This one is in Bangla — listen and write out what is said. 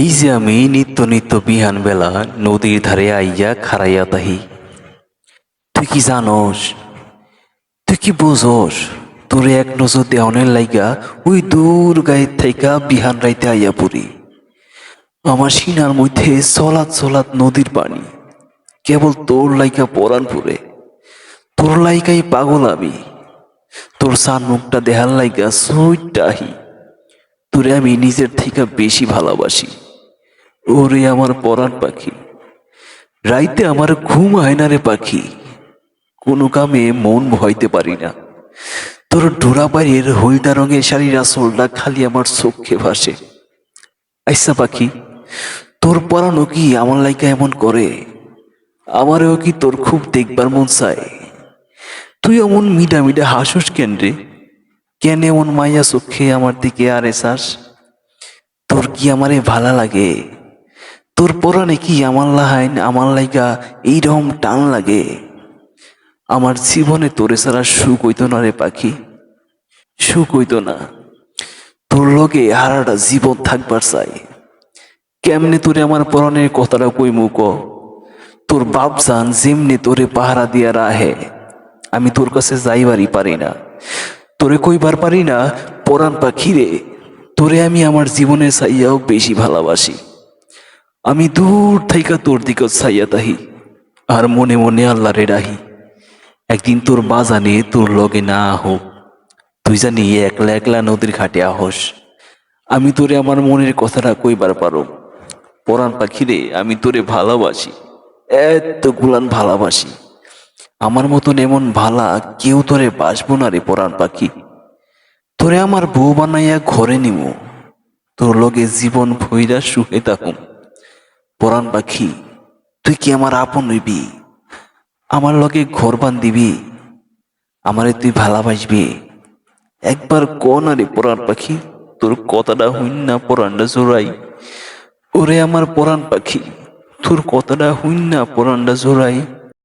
এই যে আমি নিত্য নিত্য বিহান বেলা নদীর ধারে আইয়া খারাইয়া তাহি তুই কি জানোস, তুই কি বোঝস, তোরে এক নজর দেওয়ানের লাইগা ওই দূর গায়ের থাইকা বিহান রাইতে আইয়া পড়ি। আমার সিনার মধ্যে চলাত চলাত নদীর পানি, কেবল তোর লাইকা পরাণ পুরে তোর লাইকাই পাগল আমি, তোর সান মুখটা দেহার লাইগা সুইটাহি তোরে আমি নিজের থেকে বেশি ভালোবাসি। ওরে আমার পরাণ পাখি, রাইতে আমার ঘুম হয় না রে পাখি। কোনো কামে মন ভয়তে পারি না। তোর ডোরা বাইরের হলদা রঙের শাড়ির আসলটা খালি আমার চোখে ভাসে। আইসা পাখি, তোর পরানো কি আমার লাইকা এমন করে? আমারও কি তোর খুব দেখবার মন চায়? তুই এমন মিডা মিডা হাসুস কেন রে? কেন এমন মাইয়া চোখে আমার দিকে আরে চাস তোর কি আমারে ভালা লাগে? তোর পরানে কি আমার লাহাইন আমার লাইগা এইরকম টান লাগে? আমার জীবনে তোরে ছাড়া সুখ হইতো না রে পাখি। সুখ হইতো না। তোর লগে হারাটা জীবন থাকবার চাই। কেমনে তোরে আমার পরনের কথাটা কই মুক তোর বাপ জান যেমনি তোরে পাহারা দিয়া রাহে, আমি তোর কাছে যাইবারই পারি না। তোরে কইবার পারি না, পরাণ পাখি রে, তোরে আমি আমার জীবনে চাইয়াও বেশি ভালোবাসি। আমি দূর থাইকা তোর দিকে চাইয়া তাহি আর মনে মনে আল্লাহরে রাহি। একদিন তোর বাজানে তোর লগে না হোক, তুই জানি একলা একলা নদীর ঘাটে আহস। আমি তোরে আমার মনের কথাটা কইবার পারো। পরাণ পাখিরে, আমি তোরে ভালোবাসি এত গুলান ভালোবাসি। আমার মতন এমন ভালা কেউ তোরে বাসবো না রে পরাণ পাখি। তোরে আমার বউ বানাইয়া ঘরে নিব তোর লগে জীবন ভৈরা সুখে থাকুম। পরাণ পাখি, তুই কি আমার আপন হইবি? আমার লগে ঘর বান্ধিবি? আমারে তুই ভালোবাসবি? একবার কন আরে পরাণ পাখি, তোর কথাটা হইন না পরাণটা জোড়াই। ওরে আমার পরাণ পাখি, তোর কথাটা হইন না পরাণটা জোড়াই।